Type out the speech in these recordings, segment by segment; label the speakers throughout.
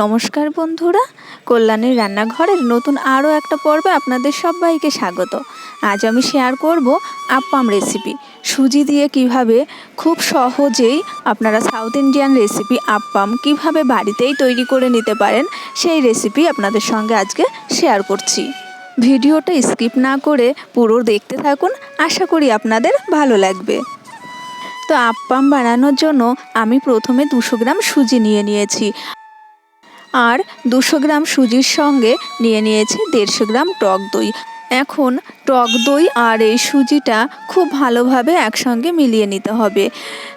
Speaker 1: নমস্কার বন্ধুরা, কল্যাণীর রান্নাঘরের নতুন আরও একটা পর্বে আপনাদের সবাইকে স্বাগত। আজ আমি শেয়ার করব আপ্পাম রেসিপি সুজি দিয়ে কীভাবে, খুব সহজেই আপনারা সাউথ ইন্ডিয়ান রেসিপি আপ্পাম কীভাবে বাড়িতেই তৈরি করে নিতে পারেন, সেই রেসিপি আপনাদের সঙ্গে আজকে শেয়ার করছি। ভিডিওটা স্কিপ না করে পুরো দেখতে থাকুন, আশা করি আপনাদের ভালো লাগবে। তো আপ্পাম বানানোর জন্য আমি প্রথমে দুশো গ্রাম সুজি নিয়ে নিয়েছি। আর দুশো গ্রাম সুজির সঙ্গে নিয়ে নিয়েছি দেড়শো গ্রাম টক দই। এখন টক দই আর এই সুজিটা খুব ভালোভাবে একসঙ্গে মিলিয়ে নিতে হবে।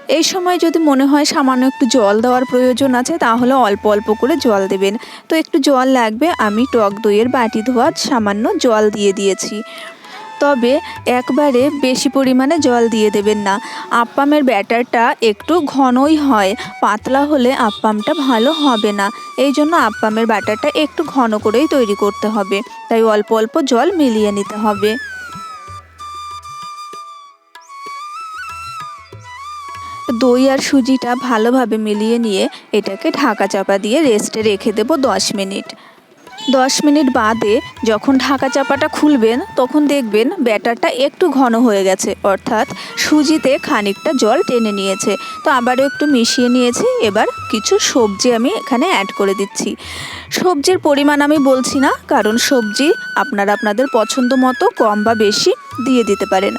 Speaker 1: এই সময় যদি মনে হয় সামান্য একটু জল দেওয়ার প্রয়োজন আছে, তাহলে অল্প অল্প করে জল দেবেন। তো একটু জল লাগবে, আমি টক দইয়ের বাটি ধোয়া সামান্য জল দিয়ে দিয়েছি। তবে একবারে বেশি পরিমাণে জল দিয়ে দেবেন না। আপ্পামের ব্যাটারটা একটু ঘনই হয়, পাতলা হলে আপ্পামটা ভালো হবে না। এই জন্য আপ্পামের ব্যাটারটা একটু ঘন করেই তৈরি করতে হবে। তাই অল্প অল্প জল মিলিয়ে নিতে হবে। দই আর সুজিটা ভালোভাবে মিলিয়ে নিয়ে এটাকে ঢাকা চাপা দিয়ে রেস্টে রেখে দেবো দশ মিনিট। দশ মিনিট বাদে যখন ঢাকা চাপাটা খুলবেন, তখন দেখবেন ব্যাটারটা একটু ঘন হয়ে গেছে। অর্থাৎ সুজিতে খানিকটা জল টেনে নিয়েছে। তো আবারও একটু মিশিয়ে নিয়েছি। এবার কিছু সবজি আমি এখানে অ্যাড করে দিচ্ছি। সবজির পরিমাণ আমি বলছি না, কারণ সবজি আপনারা আপনাদের পছন্দ মতো কম বা বেশি দিয়ে দিতে পারেন।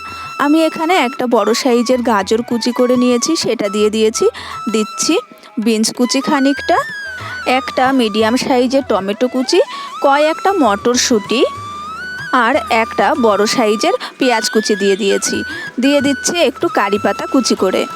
Speaker 1: আমি এখানে একটা বড় সাইজের গাজর কুচি করে নিয়েছি, সেটা দিয়ে দিয়েছি। দিচ্ছি বিনস কুচি খানিকটা একটা মিডিয়াম সাইজের টমেটো কুচি, কয়েকটা মটরশুঁটি আর একটা বড় সাইজের পেঁয়াজ কুচি দিয়ে দিয়েছি। দিয়ে দিচ্ছে একটু কারি পাতা কুচি করে।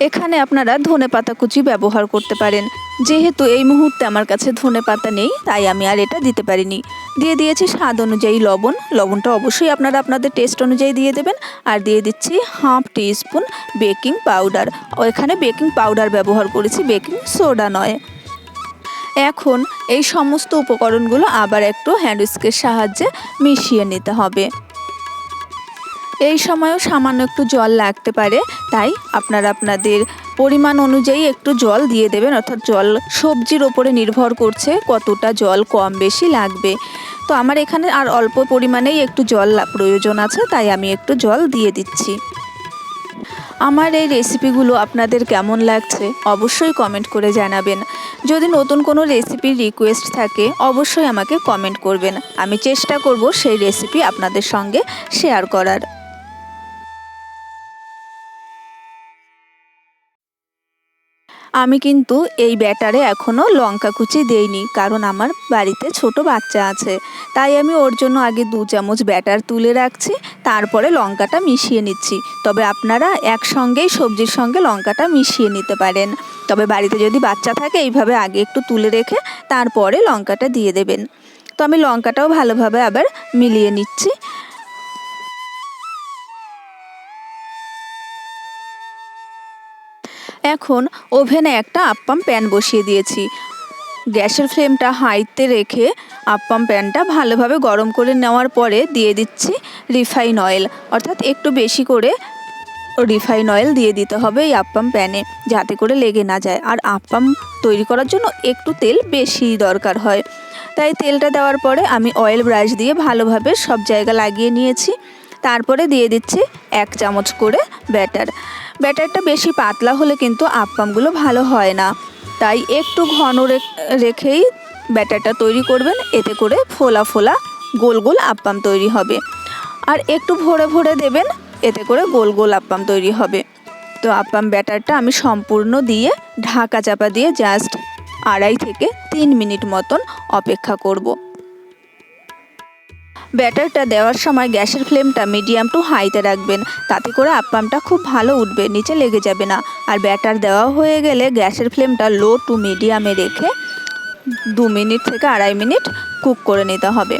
Speaker 1: এখানে আপনারা ধনে পাতা কুচি ব্যবহার করতে পারেন। যেহেতু এই মুহূর্তে আমার কাছে ধনে পাতা নেই, তাই আমি আর এটা দিতে পারিনি। দিয়ে দিয়েছি স্বাদ অনুযায়ী লবণ। লবণটা অবশ্যই আপনারা আপনাদের টেস্ট অনুযায়ী দিয়ে দেবেন। আর দিয়ে দিচ্ছি half teaspoon baking powder. এখানে বেকিং পাউডার ব্যবহার করেছি। বেকিং সোডা নয়। এখন এই সমস্ত উপকরণগুলো আবার একটু হ্যান্ড উইস্কের সাহায্যে মিশিয়ে নিতে হবে। এই সময়ও সামান্য একটু জল লাগতে পারে, তাই আপনারা আপনাদের পরিমাণ অনুযায়ী একটু জল দিয়ে দেবেন, অর্থাৎ জল সবজির ওপরে নির্ভর করছে কতটা জল কম বেশি লাগবে। তো আমার এখানে আর অল্প পরিমাণেই একটু জল প্রয়োজন আছে, তাই আমি একটু জল দিয়ে দিচ্ছি। আমার এই রেসিপিগুলো আপনাদের কেমন লাগছে, অবশ্যই কমেন্ট করে জানাবেন। যদি নতুন কোনো রেসিপির রিকোয়েস্ট থাকে, অবশ্যই আমাকে কমেন্ট করবেন। আমি চেষ্টা করব সেই রেসিপি আপনাদের সঙ্গে শেয়ার করার। আমি কিন্তু এই ব্যাটারে এখনও লঙ্কা কুচি দেইনি, কারণ আমার বাড়িতে ছোট বাচ্চা আছে। তাই আমি ওর জন্য আগে দু চামচ ব্যাটার তুলে রাখছি, তারপরে লঙ্কাটা মিশিয়ে নিচ্ছি। তবে আপনারা একসঙ্গেই সবজির সঙ্গে লঙ্কাটা মিশিয়ে নিতে পারেন। তবে বাড়িতে যদি বাচ্চা থাকে, এইভাবে আগে একটু তুলে রেখে তারপরে লঙ্কাটা দিয়ে দেবেন। তো আমি লঙ্কাটাও ভালোভাবে আবার মিলিয়ে নিচ্ছি। এখন ওভেনে একটা আপ্পাম প্যান বসিয়ে দিয়েছি। গ্যাসের ফ্লেমটা হাইতে রেখে আপ্পাম প্যানটা ভালোভাবে গরম করে নেওয়ার পরে দিয়ে দিচ্ছি রিফাইন অয়েল। অর্থাৎ একটু বেশি করে রিফাইন অয়েল দিয়ে দিতে হবে এই আপ্পাম প্যানে, যাতে করে লেগে না যায়। আর আপ্পাম তৈরি করার জন্য একটু তেল বেশি দরকার হয়। তাই তেলটা দেওয়ার পরে আমি অয়েল ব্রাশ দিয়ে ভালোভাবে সব জায়গা লাগিয়ে নিয়েছি। তারপরে দিয়ে দিচ্ছি এক চামচ করে ব্যাটার। ব্যাটারটা বেশি পাতলা হলে কিন্তু আপ্পামগুলো ভালো হয় না। তাই একটু ঘন রেখেই ব্যাটারটা তৈরি করবেন। এতে করে ফোলা ফোলা গোল গোল আপ্পাম তৈরি হবে। আর একটু ভরে ভরে দেবেন, এতে করে গোল গোল আপ্পাম তৈরি হবে। তো আপ্পাম ব্যাটারটা আমি সম্পূর্ণ দিয়ে ঢাকা চাপা দিয়ে জাস্ট আড়াই থেকে তিন মিনিট মতন অপেক্ষা করব। ব্যাটারটা দেওয়ার সময় গ্যাসের ফ্লেমটা মিডিয়াম টু হাইতে রাখবেন। তাতে করে আপ্পামটা খুব ভালো উঠবে, নিচে লেগে যাবে না। আর ব্যাটার দেওয়া হয়ে গেলে গ্যাসের ফ্লেমটা লো টু মিডিয়ামে রেখে দু মিনিট থেকে আড়াই মিনিট কুক করে নিতে হবে।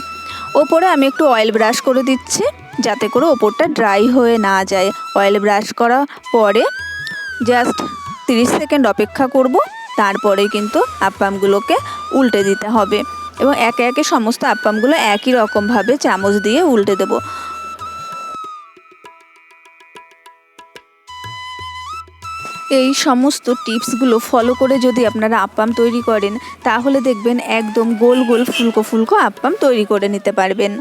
Speaker 1: ওপরে আমি একটু অয়েল ব্রাশ করে দিচ্ছি, যাতে করে ওপরটা ড্রাই হয়ে না যায়। অয়েল ব্রাশ করা পরে জাস্ট 30 সেকেন্ড অপেক্ষা করব, তারপরে কিন্তু আপ্পামগুলোকে উল্টে দিতে হবে। এবং একে একে সমস্ত আপ্পামগুলো একই রকমভাবে চামচ দিয়ে উল্টে দেবো। এই সমস্ত টিপসগুলো ফলো করে যদি আপনারা আপ্পাম তৈরি করেন, তাহলে দেখবেন একদম গোল গোল ফুলকো ফুলকো আপ্পাম তৈরি করে নিতে পারবেন।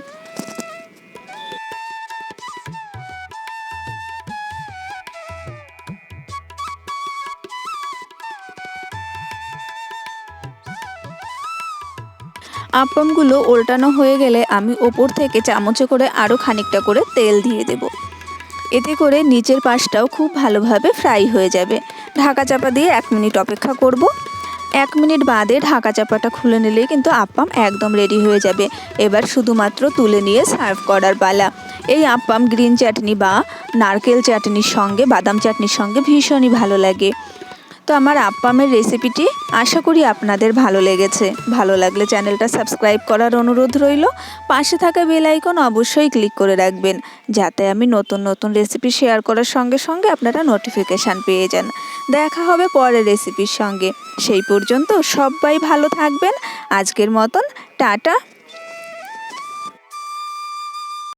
Speaker 1: আপ্পামগুলো ওল্টানো হয়ে গেলে আমি ওপর থেকে চামচে করে আরও খানিকটা করে তেল দিয়ে দেব। এতে করে নিচের পাশটাও খুব ভালোভাবে ফ্রাই হয়ে যাবে। ঢাকা চাপা দিয়ে এক মিনিট অপেক্ষা করব। এক মিনিট বাদে ঢাকা চাপাটা খুলে নিলেই কিন্তু আপ্পাম একদম রেডি হয়ে যাবে। এবার শুধুমাত্র তুলে নিয়ে সার্ভ করার পালা। এই আপ্পাম গ্রিন চাটনি বা নারকেল চাটনির সঙ্গে, বাদাম চাটনির সঙ্গে ভীষণই ভালো লাগে। তো আমার আপ্পামের রেসিপিটি আশা করি আপনাদের ভালো লেগেছে। ভালো লাগলে চ্যানেলটা সাবস্ক্রাইব করার অনুরোধ রইল। পাশে থাকা বেল আইকন অবশ্যই ক্লিক করে রাখবেন, যাতে আমি নতুন নতুন রেসিপি শেয়ার করার সঙ্গে সঙ্গে আপনারা নোটিফিকেশান পেয়ে যান। দেখা হবে পরের রেসিপির সঙ্গে। সেই পর্যন্ত সবাই ভালো থাকবেন। আজকের মতন টাটা।